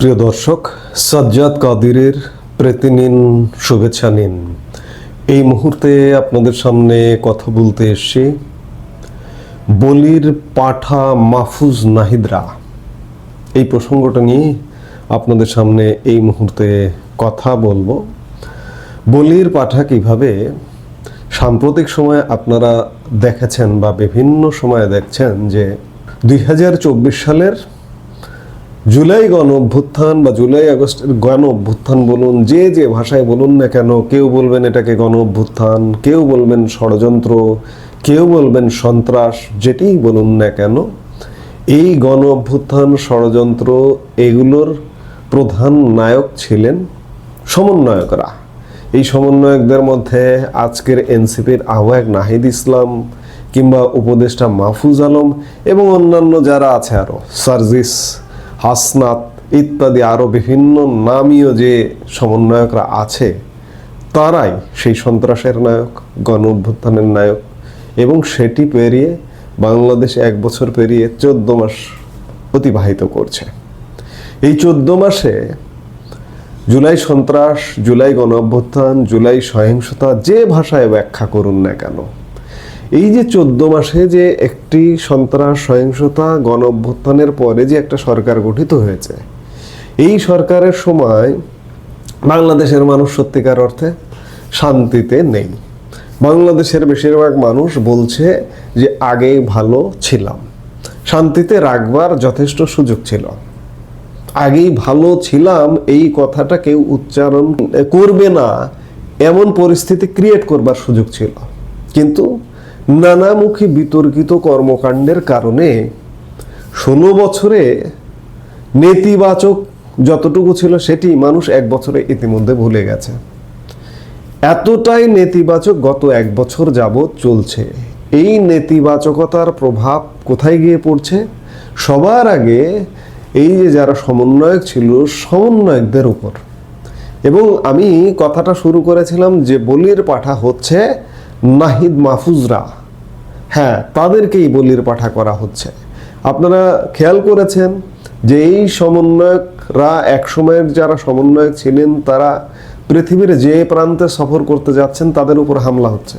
প্রিয় দর্শক, সাজ্জাদ কাদিরের প্রীতি নিন শুভেচ্ছা নিন। এই মুহূর্তে আপনাদের সামনে কথা বলতে এসছি বলির পাঠা মাহফুজ নাহিদরা। এই প্রসঙ্গটা নিয়ে আপনাদের সামনে এই মুহূর্তে কথা বলব। বলির পাঠা কীভাবে সাম্প্রতিক সময়ে আপনারা দেখেছেন বা বিভিন্ন সময়ে দেখছেন যে দুই হাজার চব্বিশ সালের জুলাই গণ অভ্যুত্থান বা জুলাই আগস্টের গণ অভ্যুত্থান বলুন, যে যে ভাষায় বলুন না কেন, কেউ বলবেন এটাকে গণ অভ্যুত্থান, কেউ বলবেন ষড়যন্ত্র, কেউ বলবেন সন্ত্রাস যেটিই বলুন না কেন, এই গণ অভ্যুত্থান, ষড়যন্ত্র এগুলোর প্রধান নায়ক ছিলেন সমন্বয়করা। এই সমন্বয়কদের মধ্যে আজকের এনসিপির আহ্বায়ক নাহিদ ইসলাম কিংবা উপদেষ্টা মাহফুজ আলম এবং অন্যান্য যারা আছে আরও সার্জিস হাসনাত ইত্যাদি আরও বিভিন্ন নামীয় যে সমন্বয়করা আছে, তারাই সেই সন্ত্রাসের নায়ক, গণ অভ্যুত্থানের নায়ক এবং সেটি পেরিয়ে বাংলাদেশ এক বছর পেরিয়ে চোদ্দ মাস অতিবাহিত করছে। এই চোদ্দ মাসে জুলাই সন্ত্রাস, জুলাই গণ অভ্যুত্থান, জুলাই সহিংসতা যে ভাষায় ব্যাখ্যা করুন না কেন এই যে চোদ্দ মাসে যে একটি সন্ত্রাস, সহিংসতা, গণ অভ্যুত্থানের পরে যে একটা সরকার গঠিত হয়েছে, এই সরকারের সময় বাংলাদেশের মানুষ সত্যিকার অর্থে শান্তিতে নেই। বাংলাদেশের বেশিরভাগ মানুষ বলছে যে আগে ভালো ছিলাম। শান্তিতে রাখবার যথেষ্ট সুযোগ ছিল। আগেই ভালো ছিলাম, এই কথাটা কেউ উচ্চারণ করবে না। এমন পরিস্থিতি ক্রিয়েট করবার সুযোগ ছিল। কিন্তু নানামুখী বিতর্কিত কর্মকাণ্ডের কারণে ষোলো বছরে নেতিবাচক যতটুকু ছিল সেটি মানুষ এক বছরে ইতিমধ্যে ভুলে গেছে। এতটাই নেতিবাচক গত এক বছর যাবৎ চলছে। এই নেতিবাচকতার প্রভাব কোথায় গিয়ে পড়ছে? সবার আগে এই যে যারা সমন্বয়ক ছিল, সমন্বয়কদের উপর। এবং আমি কথাটা শুরু করেছিলাম যে বলির পাঠা হচ্ছে নাহিদ মাহফুজরা। হ্যাঁ তাদেরকেই বলির পাঠা করা হচ্ছে। আপনারা খেয়াল করেছেন যে এই সমন্বয়করা একসময়ের যারা সমন্বয়ক ছিলেন, তারা পৃথিবীর যে প্রান্তে সফর করতে যাচ্ছেন, তাদের উপর হামলা হচ্ছে।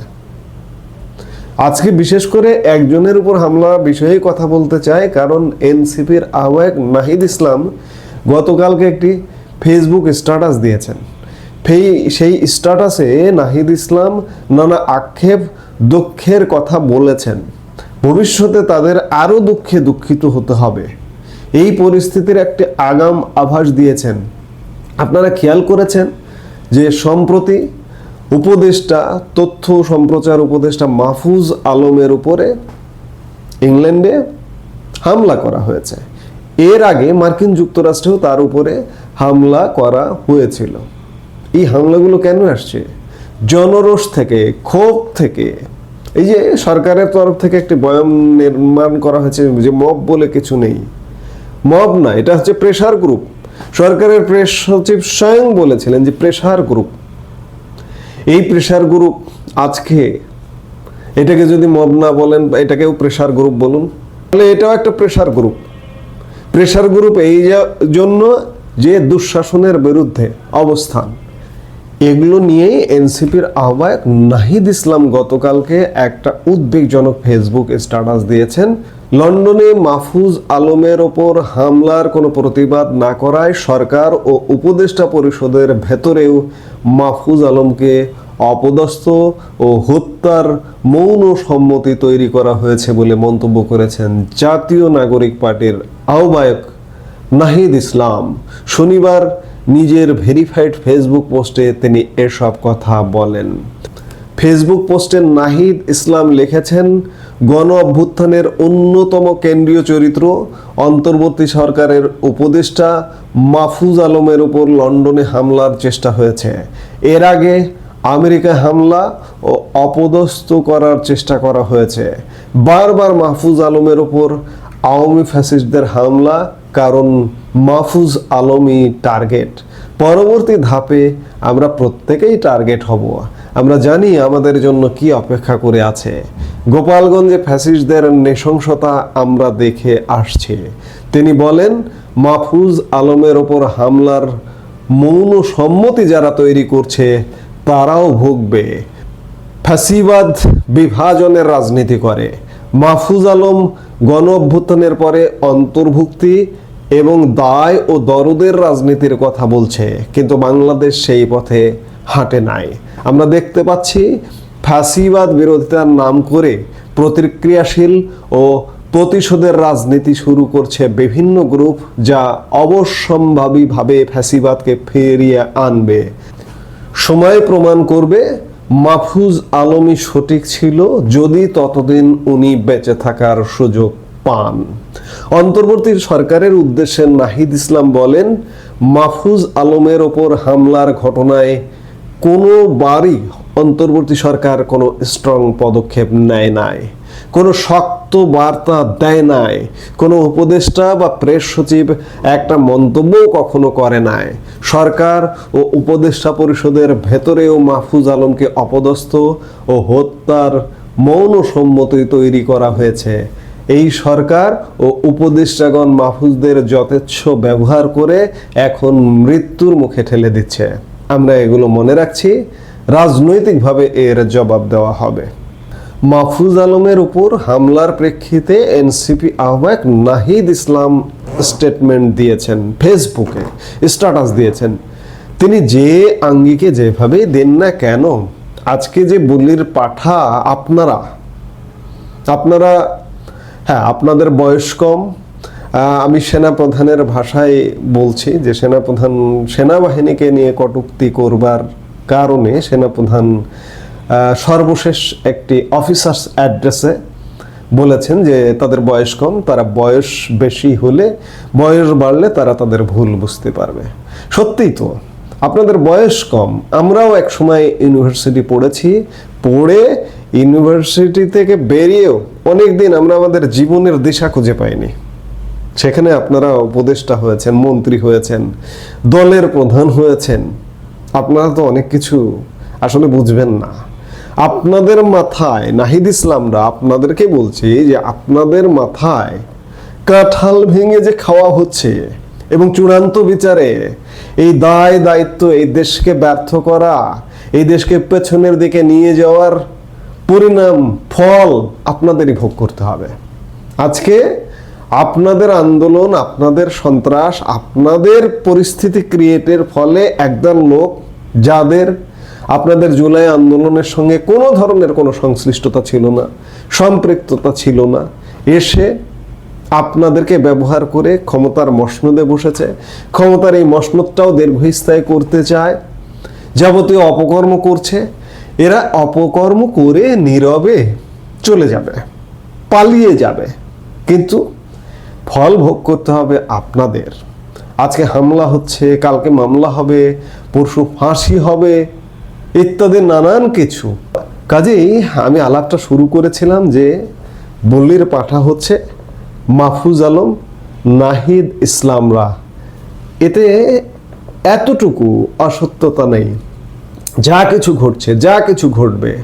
আজকে বিশেষ করে একজনের উপর হামলা বিষয়ে কথা বলতে চাই, কারণ এনসিপির আহ্বায়ক নাহিদ ইসলাম গতকালকে একটি ফেসবুক স্ট্যাটাস দিয়েছেন। সেই সেই স্ট্যাটাসে নাহিদ ইসলাম নানা আক্ষেপ, দুঃখের কথা বলেছেন। ভবিষ্যতে তাদের আরও দুঃখে দুঃখিত হতে হবে। এই পরিস্থিতির একটি আগাম আভাস দিয়েছেন। আপনারা খেয়াল করেছেন যে সম্প্রতি উপদেষ্টা, তথ্য সম্প্রচার উপদেষ্টা মাহফুজ আলমের উপরে ইংল্যান্ডে হামলা করা হয়েছে। এর আগে মার্কিন যুক্তরাষ্ট্রেও তার উপরে হামলা করা হয়েছিল। এই হামলাগুলো কেন আসছে? জনরোষ থেকে, ক্ষোভ থেকে। এই যে সরকারের তরফ থেকে একটি বয়ান নির্মাণ করা হয়েছে যে মব বলে কিছু নেই। মব না, এটা হচ্ছে প্রেশার গ্রুপ সরকারের প্রেস সচিব স্বয়ং বলেছিলেন যে প্রেশার গ্রুপ এই প্রেশার গ্রুপ আজকে, এটাকে যদি মব না বলেন, বা এটাকেও প্রেশার গ্রুপ বলুন, তাহলে এটাও একটা প্রেশার গ্রুপ প্রেশার গ্রুপ এই জন্য যে দুঃশাসনের বিরুদ্ধে অবস্থান। এগুলো নিয়েই এনসিপির আহ্বায়ক নাহিদ ইসলাম গতকালকে একটা উদ্বেগজনক ফেসবুক স্ট্যাটাস দিয়েছেন। লন্ডনে মাহফুজ আলমের ওপর হামলার কোনো প্রতিবাদ না করায় সরকার ও উপদেষ্টা পরিষদের ভেতরেও মাহফুজ আলমকে অপদস্থ ও হত্যার মৌন সম্মতি তৈরি করা হয়েছে বলে মন্তব্য করেছেন জাতীয় নাগরিক পার্টির আহ্বায়ক নাহিদ ইসলাম। শনিবার নিজের ভেরিফাইড ফেসবুক পোস্টে তিনি এসব কথা বলেন। ফেসবুক পোস্টে নাহিদ ইসলাম লিখেছেন, গণ অভ্যুত্থানের অন্যতম কেন্দ্রীয় চরিত্র অন্তর্বর্তী সরকারের উপদেষ্টা মাহফুজ আলমের উপর লন্ডনে হামলার চেষ্টা হয়েছে। এর আগে আমেরিকায় হামলা ও অপদস্থ করার চেষ্টা করা হয়েছে। বারবার মাহফুজ আলমের ওপর আওয়ামী ফ্যাসিস্টদের হামলা কারণ মাহফুজ আলমই টার্গেট পরবর্তী ধাপে আমরা প্রত্যেকেই টার্গেট হব। আমরা জানি আমাদের জন্য কি অপেক্ষা করে আছে। গোপালগঞ্জে ফ্যাসিস্টদের নৃশংসতা আমরা দেখে আসছি। তিনি বলেন, মাহফুজ আলমের ওপর হামলার মৌন সম্মতি যারা তৈরি করছে, তারাও ভুগবে। ফ্যাসিবাদ বিভাজনের রাজনীতি করে। মাহফুজ আলম গণ অভ্যুত্থানের পরে অন্তর্ভুক্তি এবং দায় ও দরদের রাজনীতির কথা বলছে, কিন্তু বাংলাদেশ সেই পথে হাঁটে নাই। আমরা দেখতে পাচ্ছি ফ্যাসিবাদ বিরোধিতার নাম করে প্রতিক্রিয়াশীল ও প্রতিশোধের রাজনীতি শুরু করছে বিভিন্ন গ্রুপ যা অবশ্যম্ভাবীভাবে ফ্যাসিবাদকে ফিরিয়ে আনবে। সময় প্রমাণ করবে, মাহফুজ আলমী সঠিক ছিল যদি ততদিন উনি বেঁচে থাকার সুযোগ পান। অন্তর্বর্তী সরকারের উদ্দেশ্যে নাহিদ ইসলাম বলেন, মাহফুজ আলমের ওপর হামলার ঘটনায় কোনো কোনোবারই অন্তর্বর্তী সরকার কোনো স্ট্রং পদক্ষেপ নেয় নাই, কোনো শক্ত বার্তা দেয় নাই, কোনো উপদেষ্টা বা প্রেস সচিব একটা মন্তব্য কখনো করে নাই। সরকার ও উপদেষ্টা পরিষদের ভেতরেও মাহফুজ আলমকে অপদস্থ ও হত্যার মৌন সম্মতি তৈরি করা হয়েছে। এই সরকার ও উপদেষ্টাগণ মাহফুজদের যথেচ্ছ ব্যবহার করে এখন মৃত্যুর মুখে ঠেলে দিচ্ছে। আমরা এগুলো মনে রাখছি, রাজনৈতিকভাবে এর জবাব দেওয়া হবে। মাহফুজ আলমের উপর হামলার প্রেক্ষিতে এনসিপি আহ্বায়ক নাহিদ ইসলাম স্টেটমেন্ট দিয়েছেন, ফেসবুকে স্ট্যাটাস দিয়েছেন। তিনি যে আঙ্গিকে যেভাবেই দেন না কেন, আজকে যে বলির পাঠা আপনারা আপনারা হ্যাঁ আপনাদের বয়স কম। আমি সেনাপ্রধানের ভাষায় বলছি যে সেনাপ্রধান সেনাবাহিনীকে নিয়ে কটুক্তি করবার কারণে সেনাপ্রধান সর্বশেষ একটি অফিসার্স অ্যাড্রেসে বলেছেন যে তাদের বয়স কম, তারা বয়স বেশি হলে, বয়স বাড়লে তারা তাদের ভুল বুঝতে পারবে। সত্যিই তো। আপনাদের বয়স কম। আমরাও এক সময় ইউনিভার্সিটি পড়েছি। পড়ে ইউনিভার্সিটি থেকে বেরিয়েও অনেক দিন আমরা আমাদের জীবনের দিশা খুঁজে পাইনি। সেখানে আপনারা উপদেষ্টা হয়েছেন, মন্ত্রী হয়েছেন, দলের প্রধান হয়েছেন। আপনারা তো অনেক কিছু আসলে বুঝবেন না। আপনাদের মাথায়, নাহিদ ইসলামরা, আপনাদেরকে বলছি যে আপনাদের মাথায় কাঁঠাল ভেঙে যে খাওয়া হচ্ছে এবং চূড়ান্ত বিচারে এই দায় দায়িত্ব এই দেশকে ব্যর্থ করা, এই দেশকে পেছনের দিকে নিয়ে যাওয়ার পরিণাম, ফল আপনাদেরই ভোগ করতে হবে। আজকে আপনাদের আন্দোলন, আপনাদের সন্ত্রাস, আপনাদের পরিস্থিতি ক্রিয়েটের ফলে একদল লোক যাদের আপনাদের জুলাই আন্দোলনের সঙ্গে কোনো ধরনের কোনো সংশ্লিষ্টতা ছিল না, সম্পৃক্ততা ছিল না, এসে আপনাদেরকে ব্যবহার করে ক্ষমতার মসনদে বসেছে। ক্ষমতার এই মসনদটাও দীর্ঘস্থায়ী করতে চায়। যাবতীয় অপকর্ম করছে। এরা অপকর্ম করে নীরবে চলে যাবে, পালিয়ে যাবে। কিন্তু ফল ভোগ করতে হবে আপনাদের। আজকে হামলা হচ্ছে, কালকে মামলা হবে, পরশু ফাঁসি হবে, ইত্যাদি নানান কিছু। কাজেই আমি আলাপটা শুরু করেছিলাম যে বল্লির পাঠা হচ্ছে মাহফুজ আলম, নাহিদ ইসলামরা। এতে এতটুকু অসত্যতা নেই। যা কিছু ঘটছে, যা কিছু ঘটবে,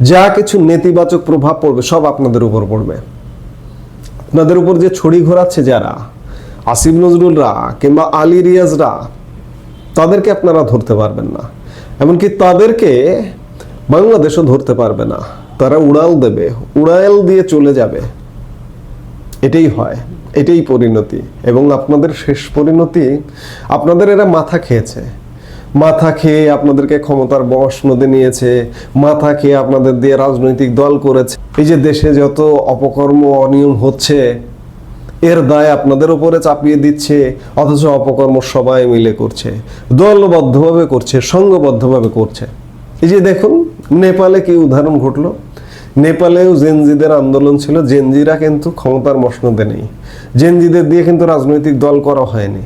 যা কিছু নেতিবাচক প্রভাব পড়বে, সব আপনাদের উপর পড়বে। আপনাদের উপর যে ছড়ি ঘোরাচ্ছে যারা, আসিফ নজরুলরা কিংবা আলী রিয়াজরা, তাদেরকে আপনারা ধরতে পারবেন না। এমনকি তাদেরকে বাংলাদেশও ধরতে পারবে না। তারা উড়াল দেবে, উড়াল দিয়ে চলে যাবে। এটাই হয়, এটাই পরিণতি। এবং আপনাদের শেষ পরিণতি, আপনাদের এরা মাথা খেয়েছে। মাথা খেয়ে আপনাদেরকে ক্ষমতার বশ নদী নিয়েছে, মাথা খেয়ে আপনাদের দিয়ে রাজনৈতিক দল করেছে। এই যে দেশে যত অপকর্ম, অনিয়ম হচ্ছে, এর দায় আপনাদের উপরে চাপিয়ে দিচ্ছে, অথচ অপকর্ম সবাই মিলে করছে। দলবদ্ধভাবে করছে, সংঘবদ্ধভাবে করছে। এই যে দেখুন, নেপালে কি উদাহরণ ঘটলো? নেপালেও জেনজিদের আন্দোলন ছিল, জেনজিরা কিন্তু ক্ষমতার মসনদে নেই জেনজিদের দিয়ে কিন্তু রাজনৈতিক দল করা হয়নি।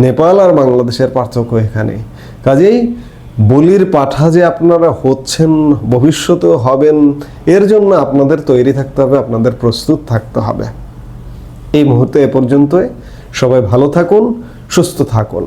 নেপাল আর বাংলাদেশের পার্থক্য এখানে। কাজেই বলির পাঠা যে আপনারা হচ্ছেন, ভবিষ্যতেও হবেন, এর জন্য আপনাদের তৈরি থাকতে হবে, আপনাদের প্রস্তুত থাকতে হবে। এই মুহূর্তে এ পর্যন্তই। সবাই ভালো থাকুন, সুস্থ থাকুন।